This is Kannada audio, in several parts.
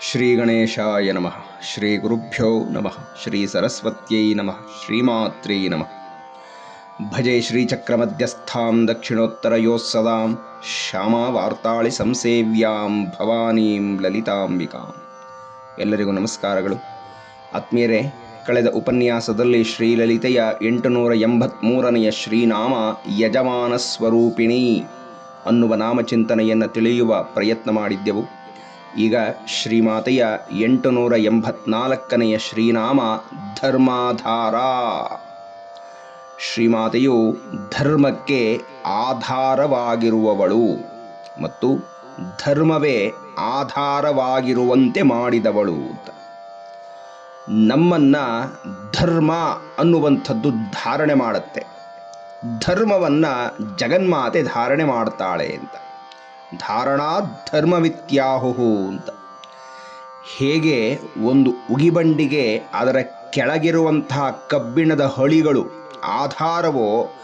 ಶ್ರೀ ಗಣೇಶಾಯ ನಮಃ ಶ್ರೀ ಗುರುಭ್ಯೋ ನಮಃ ಶ್ರೀ ಸರಸ್ವತ್ಯೈ ನಮಃ ಶ್ರೀಮಾತ್ರೈ ನಮಃ ಭಜೆ ಶ್ರೀಚಕ್ರಮಧ್ಯಸ್ಥಾಂ ದಕ್ಷಿಣೋತ್ತರಯೋಸ್ಸದಾಂ ಶ್ಯಾಮಾವಾರ್ತಾಳಿ ಸಂಸೇವ್ಯಾಂ ಭವಾನೀಂ ಲಲಿತಾಂಬಿಕಾಂ ಎಲ್ಲರಿಗೂ ನಮಸ್ಕಾರಗಳು. ಆತ್ಮೀಯರೇ, ಕಳೆದ ಉಪನ್ಯಾಸದಲ್ಲಿ ಶ್ರೀಲಲಿತೆಯ ಎಂಟುನೂರ ಎಂಬತ್ತ್ಮೂರನೆಯ ಶ್ರೀನಾಮ ಯಜಮಾನ ಸ್ವರೂಪಿಣಿ ಅನ್ನುವ ನಾಮಚಿಂತನೆಯನ್ನು ತಿಳಿಯುವ ಪ್ರಯತ್ನ ಮಾಡಿದ್ದೆವು. ಈಗ ಶ್ರೀಮಾತೆಯ ಎಂಟುನೂರ ಎಂಬತ್ನಾಲ್ಕನೆಯ ಶ್ರೀನಾಮ ಧರ್ಮಾಧಾರ. ಶ್ರೀಮಾತೆಯು ಧರ್ಮಕ್ಕೆ ಆಧಾರವಾಗಿರುವವಳು ಮತ್ತು ಧರ್ಮವೇ ಆಧಾರವಾಗಿರುವಂತೆ ಮಾಡಿದವಳು ಅಂತ. ನಮ್ಮನ್ನ ಧರ್ಮ ಅನ್ನುವಂಥದ್ದು ಧಾರಣೆ ಮಾಡುತ್ತೆ. ಧರ್ಮವನ್ನ ಜಗನ್ಮಾತೆ ಧಾರಣೆ ಮಾಡ್ತಾಳೆ ಅಂತ. ಧಾರಣಾ ಧರ್ಮವಿತ್ಯಾಹುಹು ಅಂತ. ಹೇಗೆ ಒಂದು ಉಗಿಬಂಡಿಗೆ ಅದರ ಕೆಳಗಿರುವಂತಹ ಕಬ್ಬಿಣದ ಹಳಿಗಳು ಆಧಾರವೋ,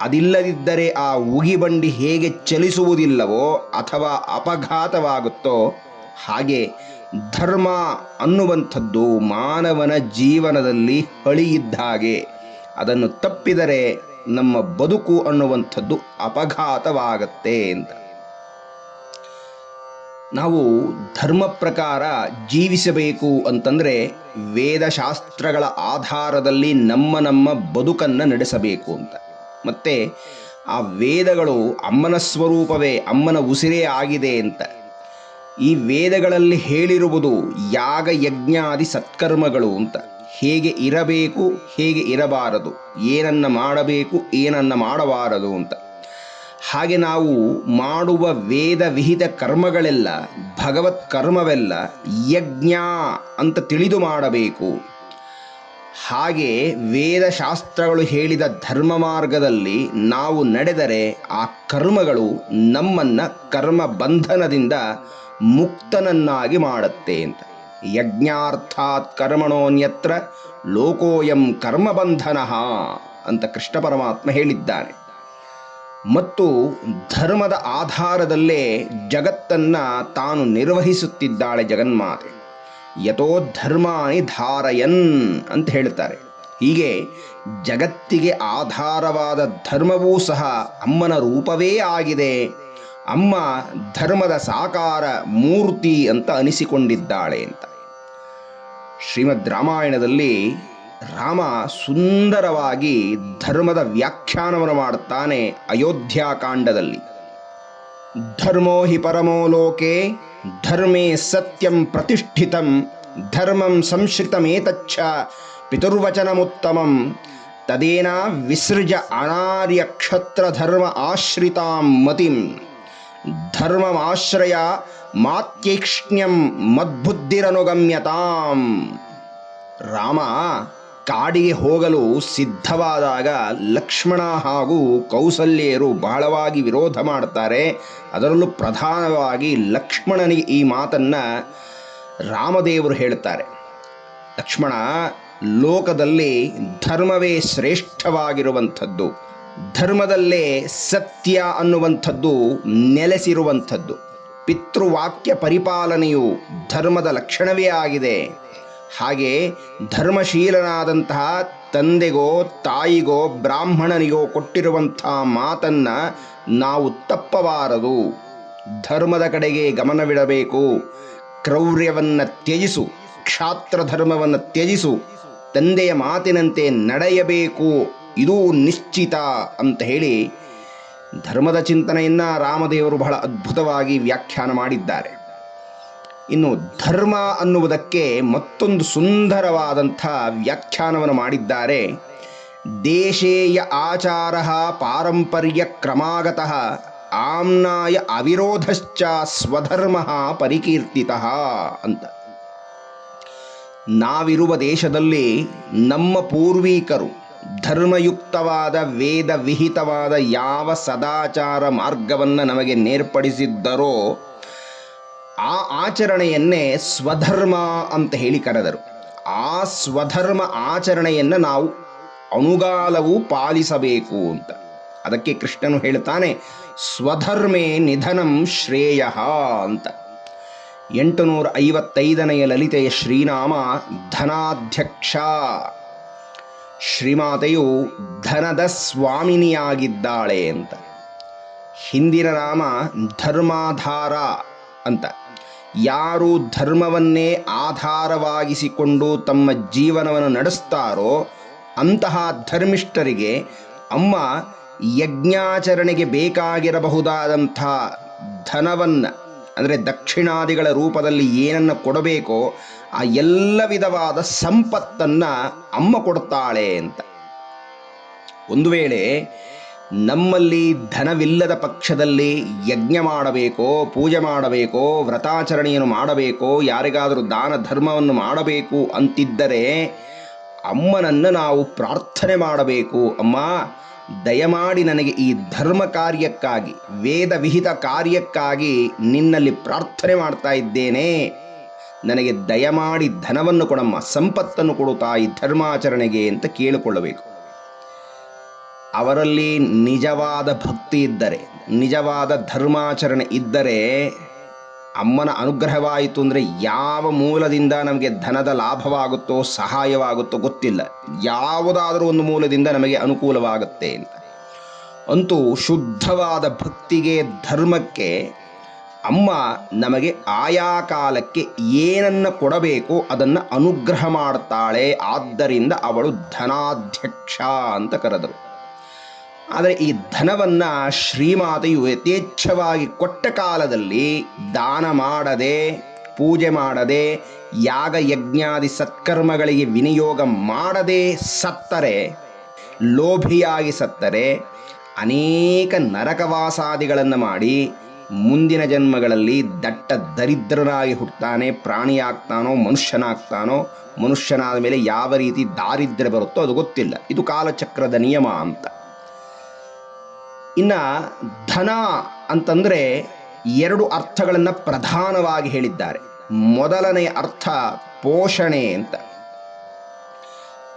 ಅದಿಲ್ಲದಿದ್ದರೆ ಆ ಉಗಿಬಂಡಿ ಹೇಗೆ ಚಲಿಸುವುದಿಲ್ಲವೋ ಅಥವಾ ಅಪಘಾತವಾಗುತ್ತೋ, ಹಾಗೆ ಧರ್ಮ ಅನ್ನುವಂಥದ್ದು ಮಾನವನ ಜೀವನದಲ್ಲಿ ಹಳಿಯಿದ್ದ ಹಾಗೆ. ಅದನ್ನು ತಪ್ಪಿದರೆ ನಮ್ಮ ಬದುಕು ಅನ್ನುವಂಥದ್ದು ಅಪಘಾತವಾಗತ್ತೆ ಅಂತ. ನಾವು ಧರ್ಮ ಪ್ರಕಾರ ಜೀವಿಸಬೇಕು ಅಂತಂದರೆ ವೇದಶಾಸ್ತ್ರಗಳ ಆಧಾರದಲ್ಲಿ ನಮ್ಮ ನಮ್ಮ ಬದುಕನ್ನು ನಡೆಸಬೇಕು ಅಂತ. ಮತ್ತು ಆ ವೇದಗಳು ಅಮ್ಮನ ಸ್ವರೂಪವೇ, ಅಮ್ಮನ ಉಸಿರೇ ಆಗಿದೆ ಅಂತ. ಈ ವೇದಗಳಲ್ಲಿ ಹೇಳಿರುವುದು ಯಾಗ ಯಜ್ಞಾದಿ ಸತ್ಕರ್ಮಗಳು ಅಂತ. ಹೇಗೆ ಇರಬೇಕು, ಹೇಗೆ ಇರಬಾರದು, ಏನನ್ನ ಮಾಡಬೇಕು, ಏನನ್ನ ಮಾಡಬಾರದು ಅಂತ. ಹಾಗೆ ನಾವು ಮಾಡುವ ವೇದ ವಿಹಿತ ಕರ್ಮಗಳೆಲ್ಲ, ಭಗವತ್ ಕರ್ಮವೆಲ್ಲ ಯಜ್ಞ ಅಂತ ತಿಳಿದು ಮಾಡಬೇಕು. ಹಾಗೆ ವೇದಶಾಸ್ತ್ರಗಳು ಹೇಳಿದ ಧರ್ಮ ಮಾರ್ಗದಲ್ಲಿ ನಾವು ನಡೆದರೆ ಆ ಕರ್ಮಗಳು ನಮ್ಮನ್ನು ಕರ್ಮ ಬಂಧನದಿಂದ ಮುಕ್ತನನ್ನಾಗಿ ಮಾಡುತ್ತೆ ಅಂತ. ಯಜ್ಞಾರ್ಥಾತ್ ಕರ್ಮಣೋನ್ಯತ್ರ ಲೋಕೋಯಂ ಕರ್ಮಬಂಧನ ಅಂತ ಕೃಷ್ಣ ಪರಮಾತ್ಮ ಹೇಳಿದ್ದಾನೆ ಮತ್ತು ಧರ್ಮದ ಆಧಾರದಲ್ಲೇ ಜಗತ್ತನ್ನ ತಾನು ನಿರ್ವಹಿಸುತ್ತಿದ್ದಾಳೆ ಜಗನ್ಮಾತೆ. ಯಥೋ ಧರ್ಮಾನಿ ಧಾರಯನ್ ಅಂತ ಹೇಳ್ತಾರೆ. ಹೀಗೆ ಜಗತ್ತಿಗೆ ಆಧಾರವಾದ ಧರ್ಮವೂ ಸಹ ಅಮ್ಮನ ರೂಪವೇ ಆಗಿದೆ. ಅಮ್ಮ ಧರ್ಮದ ಸಾಕಾರ ಮೂರ್ತಿ ಅಂತ ಅನಿಸಿಕೊಂಡಿದ್ದಾಳೆ ಅಂತ. ಶ್ರೀಮದ್ ರಾಮಾಯಣದಲ್ಲಿ ರಾಮ ಸುಂದರವಾಗಿ ಧರ್ಮದ ವ್ಯಾಖ್ಯಾನವನ್ನು ಮಾಡುತ್ತಾನೆ ಅಯೋಧ್ಯಾಕಾಂಡದಲ್ಲಿ ಧರ್ಮೋ ಹಿ ಪರಮೋ ಲೋಕೆ, ಧರ್ಮೇ ಸತ್ಯಂ ಪ್ರತಿಷ್ಠಿತಂ, ಧರ್ಮಂ ಸಂಶ್ರಿತಮೇತಚ್ಚ ಪಿತುರ್ವಚನಮುತ್ತಮಂ ತದೇನ ವಿಸೃಜ ಅನಾರ್ಯ ಕ್ಷತ್ರ ಧರ್ಮ ಆಶ್ರಿತಾಂ ಮತಿಂ. ಧರ್ಮಮಾಶ್ರಯ ಮಾತ್ಯೈಕ್ಷ್ಣ್ಯಂ ಮದ್ಬುದ್ಧಿರನುಗಮ್ಯತಾಂ. ರಾಮ ಕಾಡಿಗೆ ಹೋಗಲು ಸಿದ್ಧವಾದಾಗ ಲಕ್ಷ್ಮಣ ಹಾಗೂ ಕೌಸಲ್ಯರು ಬಹಳವಾಗಿ ವಿರೋಧ ಮಾಡ್ತಾರೆ. ಅದರಲ್ಲೂ ಪ್ರಧಾನವಾಗಿ ಲಕ್ಷ್ಮಣನಿಗೆ ಈ ಮಾತನ್ನ ರಾಮದೇವರು ಹೇಳ್ತಾರೆ ಲಕ್ಷ್ಮಣ, ಲೋಕದಲ್ಲಿ ಧರ್ಮವೇ ಶ್ರೇಷ್ಠವಾಗಿರುವಂಥದ್ದು. ಧರ್ಮದಲ್ಲೇ ಸತ್ಯ ಅನ್ನುವಂಥದ್ದು ನೆಲೆಸಿರುವಂಥದ್ದು. ಪಿತೃವಾಕ್ಯ ಪರಿಪಾಲನೆಯು ಧರ್ಮದ ಲಕ್ಷಣವೇ ಆಗಿದೆ. ಹಾಗೆ ಧರ್ಮಶೀಲನಾದಂತಹ ತಂದೆಗೋ ತಾಯಿಗೋ ಬ್ರಾಹ್ಮಣನಿಗೋ ಕೊಟ್ಟಿರುವಂಥ ಮಾತನ್ನ ನಾವು ತಪ್ಪಬಾರದು. ಧರ್ಮದ ಕಡೆಗೆ ಗಮನವಿಡಬೇಕು. ಕ್ರೌರ್ಯವನ್ನು ತ್ಯಜಿಸು. ಕ್ಷಾತ್ರ ಧರ್ಮವನ್ನು ತ್ಯಜಿಸು. ತಂದೆಯ ಮಾತಿನಂತೆ ನಡೆಯಬೇಕು. ಇದು ನಿಶ್ಚಿತ ಅಂತ ಹೇಳಿ ಧರ್ಮದ ಚಿಂತನೆಯನ್ನ ರಾಮದೇವರು ಬಹಳ ಅದ್ಭುತವಾಗಿ ವ್ಯಾಖ್ಯಾನ ಮಾಡಿದ್ದಾರೆ. ಇನ್ನು ಧರ್ಮ ಅನ್ನುವುದಕ್ಕೆ ಮತ್ತೊಂದು ಸುಂದರವಾದಂಥ ವ್ಯಾಖ್ಯಾನವನ್ನು ಮಾಡಿದ್ದಾರೆ. ದೇಶೇಯ ಆಚಾರ ಪಾರಂಪರ್ಯ ಕ್ರಮಾಗತಃ ಆಮ್ನಾಯ ಅವಿರೋಧಶ್ಚ ಸ್ವಧರ್ಮ ಪರಿಕೀರ್ತಿತ ಅಂತ. ನಾವಿರುವ ದೇಶದಲ್ಲಿ ನಮ್ಮ ಪೂರ್ವಿಕರು ಧರ್ಮಯುಕ್ತವಾದ ವೇದ ವಿಹಿತವಾದ ಯಾವ ಸದಾಚಾರ ಮಾರ್ಗವನ್ನು ನಮಗೆ ನೇರ್ಪಡಿಸಿದ್ದರೋ ಆ ಆಚರಣೆಯನ್ನೇ ಸ್ವಧರ್ಮ ಅಂತ ಹೇಳಿ ಕರೆದರು. ಆ ಸ್ವಧರ್ಮ ಆಚರಣೆಯನ್ನು ನಾವು ಅನುಗಾಲವು ಪಾಲಿಸಬೇಕು ಅಂತ. ಅದಕ್ಕೆ ಕೃಷ್ಣನು ಹೇಳ್ತಾನೆ ಸ್ವಧರ್ಮೇ ನಿಧನಂ ಶ್ರೇಯ ಅಂತ. ಎಂಟುನೂರ ಐವತ್ತೈದನೆಯ ಲಲಿತೆಯ ಶ್ರೀನಾಮ ಧನಾಧ್ಯಕ್ಷ. ಶ್ರೀಮಾತೆಯು ಧನದ ಸ್ವಾಮಿನಿಯಾಗಿದ್ದಾಳೆ ಅಂತ. ಹಿಂದಿನ ನಾಮ ಧರ್ಮಾಧಾರ ಅಂತ. ಯಾರು ಧರ್ಮವನ್ನೇ ಆಧಾರವಾಗಿಸಿಕೊಂಡು ತಮ್ಮ ಜೀವನವನ್ನು ನಡೆಸ್ತಾರೋ ಅಂತಹ ಧರ್ಮಿಷ್ಠರಿಗೆ ಅಮ್ಮ ಯಜ್ಞಾಚರಣೆಗೆ ಬೇಕಾಗಿರಬಹುದಾದಂಥ ಧನವನ್ನು, ಅಂದರೆ ದಕ್ಷಿಣಾದಿಗಳ ರೂಪದಲ್ಲಿ ಏನನ್ನು ಕೊಡಬೇಕೋ ಆ ಎಲ್ಲ ವಿಧವಾದ ಸಂಪತ್ತನ್ನು ಅಮ್ಮ ಕೊಡ್ತಾಳೆ ಅಂತ. ಒಂದು ವೇಳೆ ನಮ್ಮಲ್ಲಿ ಧನವಿಲ್ಲದ ಪಕ್ಷದಲ್ಲಿ ಯಜ್ಞ ಮಾಡಬೇಕೋ, ಪೂಜೆ ಮಾಡಬೇಕೋ, ವ್ರತಾಚರಣೆಯನ್ನು ಮಾಡಬೇಕೋ, ಯಾರಿಗಾದರೂ ದಾನ ಧರ್ಮವನ್ನು ಮಾಡಬೇಕು ಅಂತಿದ್ದರೆ ಅಮ್ಮನನ್ನು ನಾವು ಪ್ರಾರ್ಥನೆ ಮಾಡಬೇಕು. ಅಮ್ಮ, ದಯಮಾಡಿ ನನಗೆ ಈ ಧರ್ಮ ಕಾರ್ಯಕ್ಕಾಗಿ, ವೇದ ವಿಹಿತ ಕಾರ್ಯಕ್ಕಾಗಿ ನಿನ್ನಲ್ಲಿ ಪ್ರಾರ್ಥನೆ ಮಾಡ್ತಾ ಇದ್ದೇನೆ. ನನಗೆ ದಯಮಾಡಿ ಧನವನ್ನು ಕೊಡಮ್ಮ, ಸಂಪತ್ತನ್ನು ಕೊಡುತ್ತಾ ಈ ಧರ್ಮಾಚರಣೆಗೆ ಅಂತ ಕೇಳಿಕೊಳ್ಳಬೇಕು. ಅವರಲ್ಲಿ ನಿಜವಾದ ಭಕ್ತಿ ಇದ್ದರೆ, ನಿಜವಾದ ಧರ್ಮಾಚರಣೆ ಇದ್ದರೆ ಅಮ್ಮನ ಅನುಗ್ರಹವಾಯಿತು ಅಂದರೆ ಯಾವ ಮೂಲದಿಂದ ನಮಗೆ ಧನದ ಲಾಭವಾಗುತ್ತೋ, ಸಹಾಯವಾಗುತ್ತೋ ಗೊತ್ತಿಲ್ಲ. ಯಾವುದಾದರೂ ಒಂದು ಮೂಲದಿಂದ ನಮಗೆ ಅನುಕೂಲವಾಗುತ್ತೆ ಅಂತ. ಅಂತೂ ಶುದ್ಧವಾದ ಭಕ್ತಿಗೆ, ಧರ್ಮಕ್ಕೆ ಅಮ್ಮ ನಮಗೆ ಆಯಾ ಕಾಲಕ್ಕೆ ಏನನ್ನು ಕೊಡಬೇಕು ಅದನ್ನು ಅನುಗ್ರಹ ಮಾಡ್ತಾಳೆ. ಆದ್ದರಿಂದ ಅವಳು ಧನಾಧ್ಯಕ್ಷ ಅಂತ ಕರೆದರು. ಆದರೆ ಈ ಧನವನ್ನು ಶ್ರೀಮಾತೆಯು ಯಥೇಚ್ಛವಾಗಿ ಕೊಟ್ಟ ಕಾಲದಲ್ಲಿ ದಾನ ಮಾಡದೆ, ಪೂಜೆ ಮಾಡದೆ, ಯಾಗ ಯಜ್ಞಾದಿ ಸತ್ಕರ್ಮಗಳಿಗೆ ವಿನಿಯೋಗ ಮಾಡದೆ ಸತ್ತರೆ, ಲೋಭಿಯಾಗಿ ಸತ್ತರೆ, ಅನೇಕ ನರಕವಾಸಾದಿಗಳನ್ನು ಮಾಡಿ ಮುಂದಿನ ಜನ್ಮಗಳಲ್ಲಿ ದಟ್ಟ ದರಿದ್ರನಾಗಿ ಹುಟ್ಟುತ್ತಾನೆ ಪ್ರಾಣಿಯಾಗ್ತಾನೋ, ಮನುಷ್ಯನಾಗ್ತಾನೋ, ಮನುಷ್ಯನಾದ ಮೇಲೆ ಯಾವ ರೀತಿ ದಾರಿದ್ರ್ಯ ಬರುತ್ತೋ ಅದು ಗೊತ್ತಿಲ್ಲ. ಇದು ಕಾಲಚಕ್ರದ ನಿಯಮ ಅಂತ. ಇನ್ನು ಧನ ಅಂತಂದರೆ ಎರಡು ಅರ್ಥಗಳನ್ನು ಪ್ರಧಾನವಾಗಿ ಹೇಳಿದ್ದಾರೆ. ಮೊದಲನೆಯ ಅರ್ಥ ಪೋಷಣೆ ಅಂತ.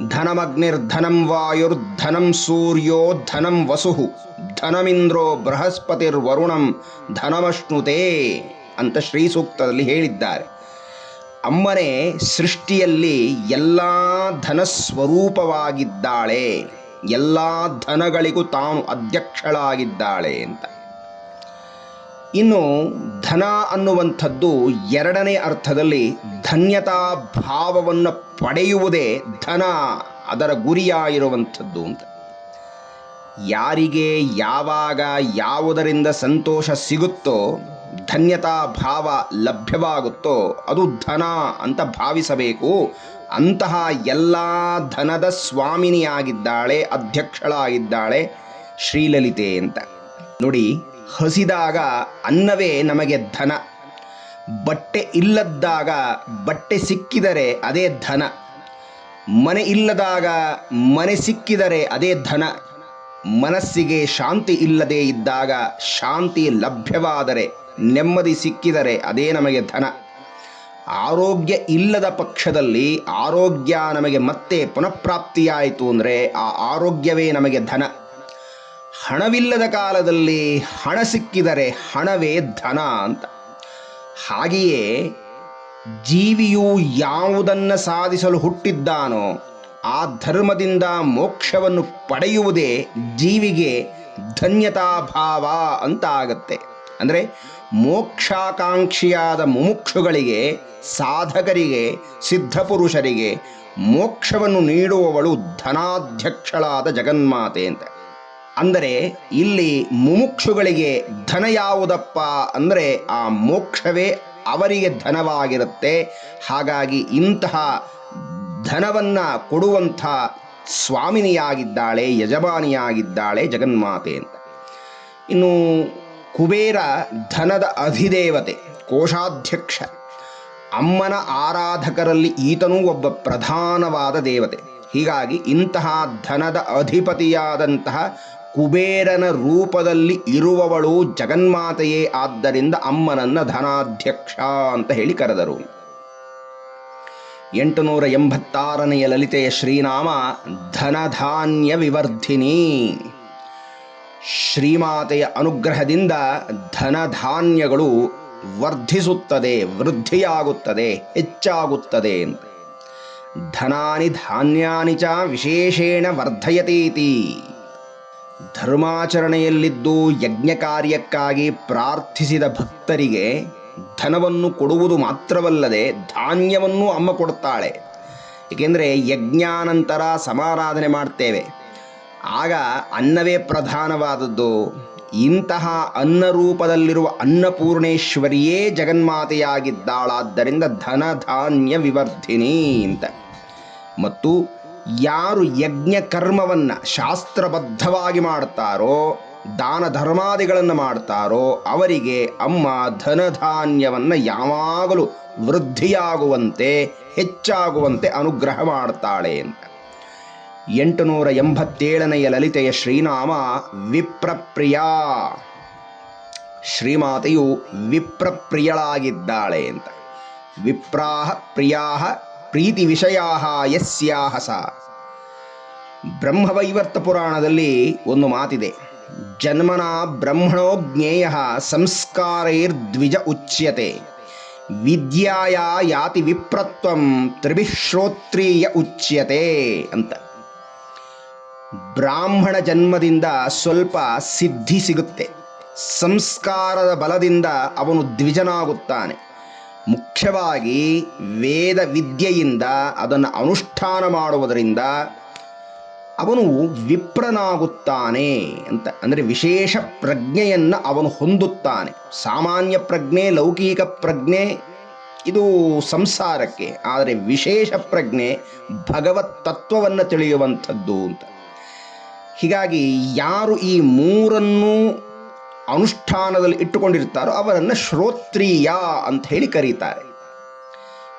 ಧನಮಗ್ನಿರ್ಧನಂ ವಾಯುರ್ಧನಂ ಸೂರ್ಯೋ ಧನಂ ವಸುಹು. ಧನಮಿಂದ್ರೋ ಬೃಹಸ್ಪತಿರ್ವರುಣಂ ಧನಮಶ್ನುತೆ ಅಂತ ಶ್ರೀ ಸೂಕ್ತದಲ್ಲಿ ಹೇಳಿದ್ದಾರೆ. ಅಮ್ಮನೇ ಸೃಷ್ಟಿಯಲ್ಲಿ ಎಲ್ಲ ಧನ ಸ್ವರೂಪವಾಗಿದ್ದಾಳೆ ಎಲ್ಲ ಧನಗಳಿಗೂ ತಾನು ಅಧ್ಯಕ್ಷಳಾಗಿದ್ದಾಳೆ ಅಂತ. ಇನ್ನು ಧನ ಅನ್ನುವಂಥದ್ದು ಎರಡನೇ ಅರ್ಥದಲ್ಲಿ ಧನ್ಯತಾ ಭಾವವನ್ನು ಪಡೆಯುವುದೇ ಧನ, ಅದರ ಗುರಿಯಾಗಿರುವಂಥದ್ದು ಅಂತ. ಯಾರಿಗೆ ಯಾವಾಗ ಯಾವುದರಿಂದ ಸಂತೋಷ ಸಿಗುತ್ತೋ, ಧನ್ಯತಾ ಭಾವ ಲಭ್ಯವಾಗುತ್ತೋ ಅದು ಧನ ಅಂತ ಭಾವಿಸಬೇಕು. ಅಂತಹ ಎಲ್ಲ ಧನದ ಸ್ವಾಮಿನಿಯಾಗಿದ್ದಾಳೆ, ಅಧ್ಯಕ್ಷಳಾಗಿದ್ದಾಳೆ ಶ್ರೀಲಲಿತೆ ಅಂತ. ನೋಡಿ, ಹಸಿದಾಗ ಅನ್ನವೇ ನಮಗೆ ಧನ. ಬಟ್ಟೆ ಇಲ್ಲದ್ದಾಗ ಬಟ್ಟೆ ಸಿಕ್ಕಿದರೆ ಅದೇ ಧನ. ಮನೆ ಇಲ್ಲದಾಗ ಮನೆ ಸಿಕ್ಕಿದರೆ ಅದೇ ಧನ. ಮನಸ್ಸಿಗೆ ಶಾಂತಿ ಇಲ್ಲದೇ ಇದ್ದಾಗ ಶಾಂತಿ ಲಭ್ಯವಾದರೆ, ನೆಮ್ಮದಿ ಸಿಕ್ಕಿದರೆ ಅದೇ ನಮಗೆ ಧನ. ಆರೋಗ್ಯ ಇಲ್ಲದ ಪಕ್ಷದಲ್ಲಿ ಆರೋಗ್ಯ ನಮಗೆ ಮತ್ತೆ ಪುನಃಪ್ರಾಪ್ತಿಯಾಯಿತು ಅಂದರೆ ಆ ಆರೋಗ್ಯವೇ ನಮಗೆ ಧನ. ಹಣವಿಲ್ಲದ ಕಾಲದಲ್ಲಿ ಹಣ ಸಿಕ್ಕಿದರೆ ಹಣವೇ ಧನ ಅಂತ. ಹಾಗೆಯೇ ಜೀವಿಯು ಯಾವುದನ್ನು ಸಾಧಿಸಲು ಹುಟ್ಟಿದ್ದಾನೋ ಆ ಧರ್ಮದಿಂದ ಮೋಕ್ಷವನ್ನು ಪಡೆಯುವುದೇ ಜೀವಿಗೆ ಧನ್ಯತಾ ಭಾವ ಅಂತ ಆಗತ್ತೆ ಅಂದರೆ ಮೋಕ್ಷಾಕಾಂಕ್ಷಿಯಾದ ಮುಮುಕ್ಷುಗಳಿಗೆ, ಸಾಧಕರಿಗೆ, ಸಿದ್ಧಪುರುಷರಿಗೆ ಮೋಕ್ಷವನ್ನು ನೀಡುವವಳು ಧನಾಧ್ಯಕ್ಷಳಾದ ಜಗನ್ಮಾತೆ ಅಂತ. ಅಂದರೆ ಇಲ್ಲಿ ಮುಮುಕ್ಷುಗಳಿಗೆ ಧನ ಯಾವುದಪ್ಪ ಅಂದರೆ ಆ ಮೋಕ್ಷವೇ ಅವರಿಗೆ ಧನವಾಗಿರುತ್ತೆ. ಹಾಗಾಗಿ ಇಂತಹ ಧನವನ್ನು ಕೊಡುವಂಥ ಸ್ವಾಮಿನಿಯಾಗಿದ್ದಾಳೆ, ಯಜಮಾನಿಯಾಗಿದ್ದಾಳೆ ಜಗನ್ಮಾತೆ ಅಂತ. ಇನ್ನು ಕುಬೇರ ಧನದ ಅಧಿದೇವತೆ, ಕೋಶಾಧ್ಯಕ್ಷ. ಅಮ್ಮನ ಆರಾಧಕರಲ್ಲಿ ಈತನೂ ಒಬ್ಬ ಪ್ರಧಾನವಾದ ದೇವತೆ. ಹೀಗಾಗಿ ಇಂತಹ ಧನದ ಅಧಿಪತಿಯಾದಂತಹ ಕುಬೇರನ ರೂಪದಲ್ಲಿ ಇರುವವಳು ಜಗನ್ಮಾತೆಯೇ ಆದ್ದರಿಂದ ಅಮ್ಮನನ್ನ ಧನಾಧ್ಯಕ್ಷ ಅಂತ ಹೇಳಿ ಕರೆದರು. ಎಂಟುನೂರ ಎಂಬತ್ತಾರನೆಯ ಲಲಿತೆಯ ಶ್ರೀನಾಮ ಧನಧಾನ್ಯ ವಿವರ್ಧಿನಿ. ಶ್ರೀಮಾತೆಯ ಅನುಗ್ರಹದಿಂದ ಧನಧಾನ್ಯಗಳು ವರ್ಧಿಸುತ್ತದೆ, ವೃದ್ಧಿಯಾಗುತ್ತದೆ, ಹೆಚ್ಚಾಗುತ್ತದೆ ಅಂತ. ಧನಾನಿ ಧಾನ್ಯಾನಿ ಚ ವಿಶೇಷೇಣ ವರ್ಧಯತೀತಿ. ಧರ್ಮಾಚರಣೆಯಲ್ಲಿದ್ದು ಯಜ್ಞ ಕಾರ್ಯಕ್ಕಾಗಿ ಪ್ರಾರ್ಥಿಸಿದ ಭಕ್ತರಿಗೆ ಧನವನ್ನು ಕೊಡುವುದು ಮಾತ್ರವಲ್ಲದೆ ಧಾನ್ಯವನ್ನು ಅಮ್ಮ ಕೊಡುತ್ತಾಳೆ ಏಕೆಂದರೆ ಯಜ್ಞಾನಂತರ ಸಮಾರಾಧನೆ ಮಾಡ್ತೇವೆ. ಆಗ ಅನ್ನವೇ ಪ್ರಧಾನವಾದದ್ದು. ಇಂತಹ ಅನ್ನ ರೂಪದಲ್ಲಿರುವ ಅನ್ನಪೂರ್ಣೇಶ್ವರಿಯೇ ಜಗನ್ಮಾತೆಯಾಗಿದ್ದಾಳಾದ್ದರಿಂದ ಧನ ಧಾನ್ಯ ವಿವರ್ಧಿನಿ ಅಂತ. ಮತ್ತು ಯಾರು ಯಜ್ಞ ಕರ್ಮವನ್ನು ಶಾಸ್ತ್ರಬದ್ಧವಾಗಿ ಮಾಡ್ತಾರೋ, ದಾನ ಧರ್ಮಾದಿಗಳನ್ನು ಮಾಡ್ತಾರೋ, ಅವರಿಗೆ ಅಮ್ಮ ಧನಧಾನ್ಯವನ್ನು ಯಾವಾಗಲೂ ವೃದ್ಧಿಯಾಗುವಂತೆ, ಹೆಚ್ಚಾಗುವಂತೆ ಅನುಗ್ರಹ ಮಾಡ್ತಾಳೆ ಅಂತ. ಎಂಟುನೂರ ಎಂಬತ್ತೇಳನೆಯ ಲಲಿತೆಯ ಶ್ರೀನಾಮ ವಿಪ್ರಪ್ರಿಯ. ಶ್ರೀಮಾತೆಯು ವಿಪ್ರಪ್ರಿಯಳಾಗಿದ್ದಾಳೆ ಅಂತ. ವಿಪ್ರಾಹ ಪ್ರಿಯಾಹ ಪ್ರೀತಿ ವಿಷಯಾಹ ಯಸ್ಯಾಹ ಸ. ಬ್ರಹ್ಮವೈವರ್ತ ಪುರಾಣದಲ್ಲಿ ಒಂದು ಮಾತಿದೆ. ಜನ್ಮನ ಬ್ರಹ್ಮಣೋ ಜ್ಞೇಯ ಸಂಸ್ಕಾರೈರ್ದ್ವಿಜ ಉಚ್ಯತೆ. ವಿದ್ಯಾಯ ಯಾತಿ ವಿಪ್ರತ್ವಂ ತ್ರಿಭಿಶ್ರೋತ್ರೀಯ ಉಚ್ಯತೆ ಅಂತ. ಬ್ರಾಹ್ಮಣ ಜನ್ಮದಿಂದ ಸ್ವಲ್ಪ ಸಿದ್ಧಿ ಸಿಗುತ್ತೆ. ಸಂಸ್ಕಾರದ ಬಲದಿಂದ ಅವನು ದ್ವಿಜನಾಗುತ್ತಾನೆ. ಮುಖ್ಯವಾಗಿ ವೇದ ವಿದ್ಯೆಯಿಂದ ಅದನ್ನು ಅನುಷ್ಠಾನ ಮಾಡುವುದರಿಂದ ಅವನು ವಿಪ್ರನಾಗುತ್ತಾನೆ ಅಂತ. ಅಂದರೆ ವಿಶೇಷ ಪ್ರಜ್ಞೆಯನ್ನು ಅವನು ಹೊಂದುತ್ತಾನೆ. ಸಾಮಾನ್ಯ ಪ್ರಜ್ಞೆ, ಲೌಕಿಕ ಪ್ರಜ್ಞೆ, ಇದು ಸಂಸಾರಕ್ಕೆ. ಆದರೆ ವಿಶೇಷ ಪ್ರಜ್ಞೆ ಭಗವತ್ ತತ್ವವನ್ನು ತಿಳಿಯುವಂಥದ್ದು ಅಂತ. ಹೀಗಾಗಿ ಯಾರು ಈ ಮೂರನ್ನು ಅನುಷ್ಠಾನದಲ್ಲಿ ಇಟ್ಟುಕೊಂಡಿರ್ತಾರೋ ಅವರನ್ನು ಶ್ರೋತ್ರಿಯ ಅಂತ ಹೇಳಿ ಕರೀತಾರೆ.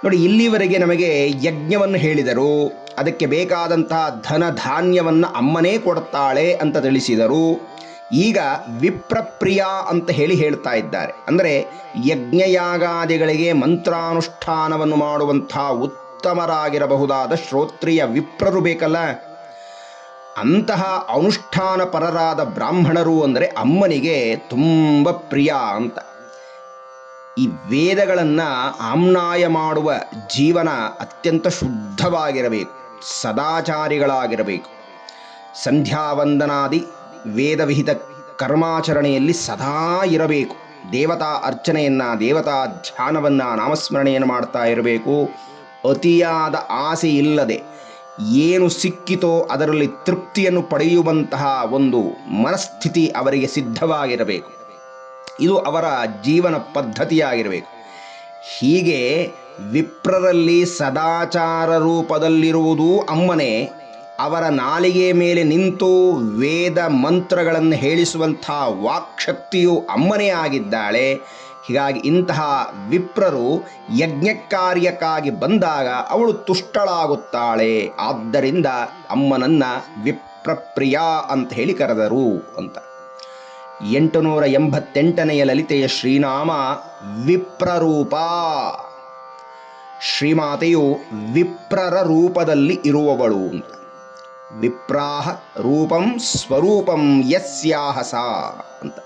ನೋಡಿ, ಇಲ್ಲಿವರೆಗೆ ನಮಗೆ ಯಜ್ಞವನ್ನು ಹೇಳಿದರು, ಅದಕ್ಕೆ ಬೇಕಾದಂತಹ ಧನ ಧಾನ್ಯವನ್ನು ಅಮ್ಮನೇ ಕೊಡ್ತಾಳೆ ಅಂತ ತಿಳಿಸಿದರು. ಈಗ ವಿಪ್ರಪ್ರಿಯ ಅಂತ ಹೇಳಿ ಹೇಳ್ತಾ ಇದ್ದಾರೆ. ಅಂದರೆ ಯಜ್ಞಯಾಗಾದಿಗಳಿಗೆ ಮಂತ್ರಾನುಷ್ಠಾನವನ್ನು ಮಾಡುವಂತಹ ಉತ್ತಮರಾಗಿರಬಹುದಾದ ಶ್ರೋತ್ರಿಯ ವಿಪ್ರರು ಬೇಕಲ್ಲ? ಅಂತಹ ಅನುಷ್ಠಾನ ಪರರಾದ ಬ್ರಾಹ್ಮಣರು ಅಂದರೆ ಅಮ್ಮನಿಗೆ ತುಂಬ ಪ್ರಿಯ ಅಂತ. ಈ ವೇದಗಳನ್ನು ಆಮ್ನಾಯ ಮಾಡುವ ಜೀವನ ಅತ್ಯಂತ ಶುದ್ಧವಾಗಿರಬೇಕು, ಸದಾಚಾರಿಗಳಾಗಿರಬೇಕು. ಸಂಧ್ಯಾವಂದನಾದಿ ವೇದವಿಹಿತ ಕರ್ಮಾಚರಣೆಯಲ್ಲಿ ಸದಾ ಇರಬೇಕು. ದೇವತಾ ಅರ್ಚನೆಯನ್ನು, ದೇವತಾ ಧ್ಯಾನವನ್ನು, ನಾಮಸ್ಮರಣೆಯನ್ನು ಮಾಡ್ತಾ ಇರಬೇಕು. ಅತಿಯಾದ ಆಸೆ ಇಲ್ಲದೆ ಏನು ಸಿಕ್ಕಿತೋ ಅದರಲ್ಲಿ ತೃಪ್ತಿಯನ್ನು ಪಡೆಯುವಂತಹ ಒಂದು ಮನಸ್ಥಿತಿ ಅವರಿಗೆ ಸಿದ್ಧವಾಗಿರಬೇಕು. ಇದು ಅವರ ಜೀವನ ಪದ್ಧತಿಯಾಗಿರಬೇಕು. ಹೀಗೆ ವಿಪ್ರರಲ್ಲಿ ಸದಾಚಾರ ರೂಪದಲ್ಲಿರುವುದು ಅಮ್ಮನೇ, ಅವರ ನಾಲಿಗೆ ಮೇಲೆ ನಿಂತು ವೇದ ಮಂತ್ರಗಳನ್ನು ಹೇಳಿಸುವಂಥ ವಾಕ್ಶಕ್ತಿಯು ಅಮ್ಮನೇ ಆಗಿದ್ದಾಳೆ. ಹೀಗಾಗಿ ಇಂತಹ ವಿಪ್ರರು ಯಜ್ಞ ಕಾರ್ಯಕ್ಕಾಗಿ ಬಂದಾಗ ಅವಳು ತುಷ್ಟಳಾಗುತ್ತಾಳೆ. ಆದ್ದರಿಂದ ಅಮ್ಮನನ್ನ ವಿಪ್ರಪ್ರಿಯ ಅಂತ ಹೇಳಿ ಕರೆದರು ಅಂತ. ಎಂಟುನೂರ ಎಂಬತ್ತೆಂಟನೆಯ ಲಲಿತೆಯ ಶ್ರೀನಾಮ ವಿಪ್ರರೂಪ. ಶ್ರೀಮಾತೆಯು ವಿಪ್ರರ ರೂಪದಲ್ಲಿ ಇರುವವಳು ಅಂತ. ವಿಪ್ರಾಹ ರೂಪಂ ಸ್ವರೂಪಂ ಯಸ್ಯಾಹ ಸಾ ಅಂತ.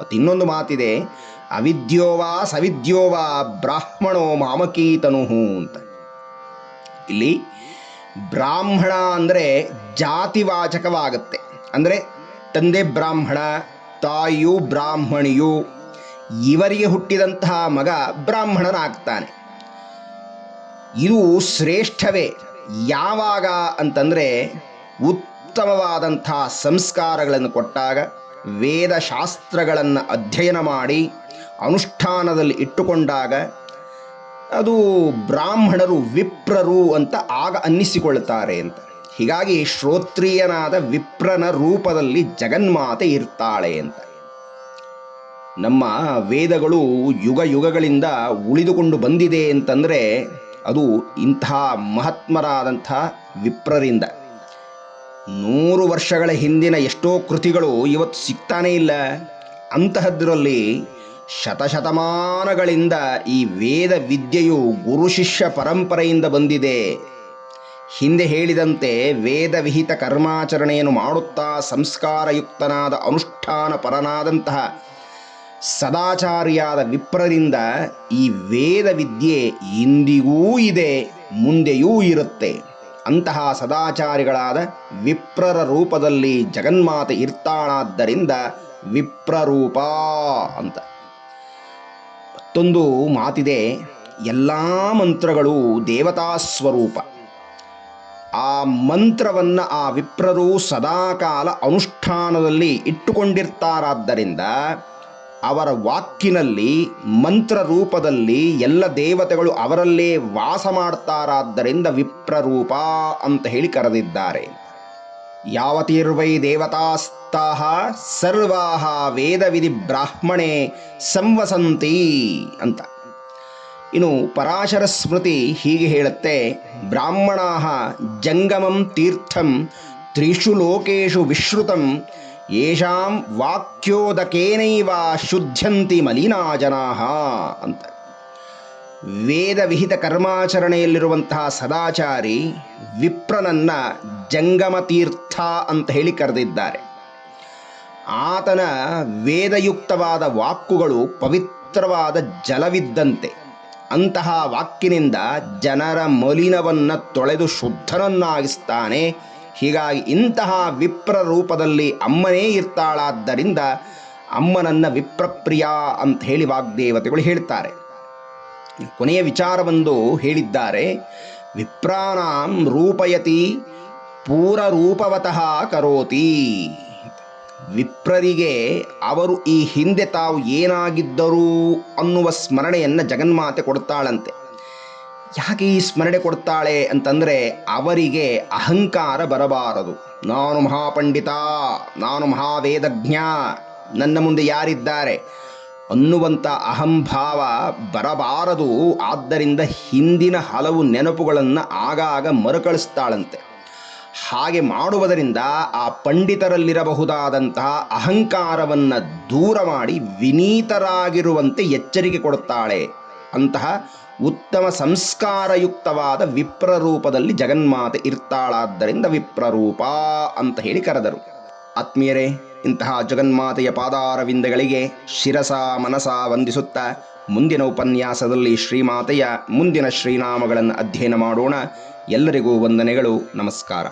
ಮತ್ತು ಇನ್ನೊಂದು ಮಾತಿದೆ ಅವಿದ್ಯೋವಾ ಸವಿದ್ಯೋವಾ ಬ್ರಾಹ್ಮಣೋ ಮಾಮಕೀತನು ಅಂತ. ಇಲ್ಲಿ ಬ್ರಾಹ್ಮಣ ಅಂದರೆ ಜಾತಿವಾಚಕವಾಗುತ್ತೆ. ಅಂದರೆ ತಂದೆ ಬ್ರಾಹ್ಮಣ, ತಾಯಿಯು ಬ್ರಾಹ್ಮಣಿಯು, ಇವರಿಗೆ ಹುಟ್ಟಿದಂತಹ ಮಗ ಬ್ರಾಹ್ಮಣನಾಗ್ತಾನೆ. ಇದು ಶ್ರೇಷ್ಠವೇ. ಯಾವಾಗ ಅಂತಂದರೆ ಉತ್ತಮವಾದಂಥ ಸಂಸ್ಕಾರಗಳನ್ನು ಕೊಟ್ಟಾಗ ವೇದಶಾಸ್ತ್ರಗಳನ್ನು ಅಧ್ಯಯನ ಮಾಡಿ ಅನುಷ್ಠಾನದಲ್ಲಿ ಇಟ್ಟುಕೊಂಡಾಗ ಅದು ಬ್ರಾಹ್ಮಣರು ವಿಪ್ರರು ಅಂತ ಆಗ ಅನ್ನಿಸಿಕೊಳ್ಳುತ್ತಾರೆ ಅಂತ. ಹೀಗಾಗಿ ಶ್ರೋತ್ರಿಯನಾದ ವಿಪ್ರನ ರೂಪದಲ್ಲಿ ಜಗನ್ಮಾತೆ ಇರ್ತಾಳೆ ಅಂತ. ನಮ್ಮ ವೇದಗಳು ಯುಗ ಯುಗಗಳಿಂದ ಉಳಿದುಕೊಂಡು ಬಂದಿದೆ ಅಂತಂದರೆ ಅದು ಇಂತಹ ಮಹಾತ್ಮರಾದಂಥ ವಿಪ್ರರಿಂದ. ನೂರು ವರ್ಷಗಳ ಹಿಂದಿನ ಎಷ್ಟೋ ಕೃತಿಗಳು ಇವತ್ತು ಸಿಗ್ತಾನೇ ಇಲ್ಲ. ಅಂತಹದ್ರಲ್ಲಿ ಶತಶತಮಾನಗಳಿಂದ ಈ ವೇದ ವಿದ್ಯೆಯು ಗುರು ಶಿಷ್ಯ ಪರಂಪರೆಯಿಂದ ಬಂದಿದೆ. ಹಿಂದೆ ಹೇಳಿದಂತೆ ವೇದ ವಿಹಿತ ಕರ್ಮಾಚರಣೆಯನ್ನು ಮಾಡುತ್ತಾ ಸಂಸ್ಕಾರಯುಕ್ತನಾದ ಅನುಷ್ಠಾನ ಪರನಾದಂತಹ ಸದಾಚಾರಿಯಾದ ವಿಪ್ರದಿಂದ ಈ ವೇದ ವಿದ್ಯೆ ಇಂದಿಗೂ ಇದೆ, ಮುಂದೆಯೂ ಇರುತ್ತೆ. ಅಂತಹ ಸದಾಚಾರಿಗಳಾದ ವಿಪ್ರರ ರೂಪದಲ್ಲಿ ಜಗನ್ಮಾತೆ ಇರ್ತಾಳಾದ್ದರಿಂದ ವಿಪ್ರರೂಪ ಅಂತ. ಮತ್ತೊಂದು ಮಾತಿದೆ. ಎಲ್ಲ ಮಂತ್ರಗಳು ದೇವತಾ ಸ್ವರೂಪ. ಆ ಮಂತ್ರವನ್ನು ಆ ವಿಪ್ರರು ಸದಾಕಾಲ ಅನುಷ್ಠಾನದಲ್ಲಿ ಇಟ್ಟುಕೊಂಡಿರ್ತಾರಾದ್ದರಿಂದ ಅವರ ವಾಕ್ಕಿನಲ್ಲಿ, ಮಂತ್ರ ರೂಪದಲ್ಲಿ ಎಲ್ಲ ದೇವತೆಗಳು ಅವರಲ್ಲೇ ವಾಸ ಮಾಡ್ತಾರಾದ್ದರಿಂದ ವಿಪ್ರರೂಪ ಅಂತ ಹೇಳಿ ಕರೆದಿದ್ದಾರೆ. ಯಾವತೀರ್ವೈ ದೇವತಾಸ್ತಾಹ ಸರ್ವಾಹ ವೇದವಿಧಿ ಬ್ರಾಹ್ಮಣೆ ಸಂವಸಂತಿ ಅಂತ. ಇನ್ನು ಪರಾಶರ ಸ್ಮೃತಿ ಹೀಗೆ ಹೇಳುತ್ತೆ, ಬ್ರಾಹ್ಮಣಾಹ ಜಂಗಮಂ ತೀರ್ಥಂ ತ್ರಿಷು ಲೋಕೇಶು ವಿಶ್ರುತಂ ಯಶಾಂ ವಾಕ್ಯೋದಕೇನೈವ ಶುದ್ಧಂತಿ ಮಲಿನಾ ಜನಾ ಅಂತ. ವೇದ ವಿಹಿತ ಕರ್ಮಾಚರಣೆಯಲ್ಲಿರುವಂತಹ ಸದಾಚಾರಿ ವಿಪ್ರನನ್ನ ಜಂಗಮ ತೀರ್ಥ ಅಂತ ಹೇಳಿ ಕರೆದಿದ್ದಾರೆ. ಆತನ ವೇದಯುಕ್ತವಾದ ವಾಕ್ಕುಗಳು ಪವಿತ್ರವಾದ ಜಲವಿದ್ದಂತೆ. ಅಂತಹ ವಾಕ್ಕಿನಿಂದ ಜನರ ಮಲಿನವನ್ನು ತೊಳೆದು ಶುದ್ಧನನ್ನಾಗಿಸ್ತಾನೆ. ಹೀಗಾಗಿ ಇಂತಹ ವಿಪ್ರ ರೂಪದಲ್ಲಿ ಅಮ್ಮನೇ ಇರ್ತಾಳಾದ್ದರಿಂದ ಅಮ್ಮನನ್ನ ವಿಪ್ರಪ್ರಿಯ ಅಂತ ಹೇಳಿ ವಾಗ್ದೇವತೆಗಳು ಹೇಳ್ತಾರೆ. ಕೊನೆಯ ವಿಚಾರವೊಂದು ಹೇಳಿದ್ದಾರೆ. ವಿಪ್ರಾಣಾಂ ರೂಪಯತಿ ಪೂರರೂಪವತಃ ಕರೋತಿ. ವಿಪ್ರರಿಗೆ ಅವರು ಈ ಹಿಂದೆ ತಾವು ಏನಾಗಿದ್ದರು ಅನ್ನುವ ಸ್ಮರಣೆಯನ್ನು ಜಗನ್ಮಾತೆ ಕೊಡ್ತಾಳಂತೆ. ಯಾಕೆ ಈ ಸ್ಮರಣೆ ಕೊಡ್ತಾಳೆ ಅಂತಂದರೆ ಅವರಿಗೆ ಅಹಂಕಾರ ಬರಬಾರದು. ನಾನು ಮಹಾಪಂಡಿತ, ನಾನು ಮಹಾವೇದಜ್ಞ, ನನ್ನ ಮುಂದೆ ಯಾರಿದ್ದಾರೆ? ಅನ್ನುವಂಥ ಅಹಂಭಾವ ಬರಬಾರದು. ಆದ್ದರಿಂದ ಹಿಂದಿನ ಹಲವು ನೆನಪುಗಳನ್ನು ಆಗಾಗ ಮರುಕಳಿಸ್ತಾಳಂತೆ. ಹಾಗೆ ಮಾಡುವುದರಿಂದ ಆ ಪಂಡಿತರಲ್ಲಿರಬಹುದಾದಂತಹ ಅಹಂಕಾರವನ್ನು ದೂರ ಮಾಡಿ ವಿನೀತರಾಗಿರುವಂತೆ ಎಚ್ಚರಿಕೆ ಕೊಡುತ್ತಾಳೆ. ಅಂತಹ ಉತ್ತಮ ಸಂಸ್ಕಾರಯುಕ್ತವಾದ ವಿಪ್ರರೂಪದಲ್ಲಿ ಜಗನ್ಮಾತೆ ಇರ್ತಾಳಾದ್ದರಿಂದ ವಿಪ್ರರೂಪ ಅಂತ ಹೇಳಿ ಕರೆದರು. ಆತ್ಮೀಯರೇ ಇಂತಹ ಜಗನ್ಮಾತೆಯ ಪಾದಾರವಿಂದಗಳಿಗೆ ಶಿರಸ ಮನಸ ವಂದಿಸುತ್ತಾ ಮುಂದಿನ ಉಪನ್ಯಾಸದಲ್ಲಿ ಶ್ರೀಮಾತೆಯ ಮುಂದಿನ ಶ್ರೀನಾಮಗಳನ್ನು ಅಧ್ಯಯನ ಮಾಡೋಣ. ಎಲ್ಲರಿಗೂ ವಂದನೆಗಳು. ನಮಸ್ಕಾರ.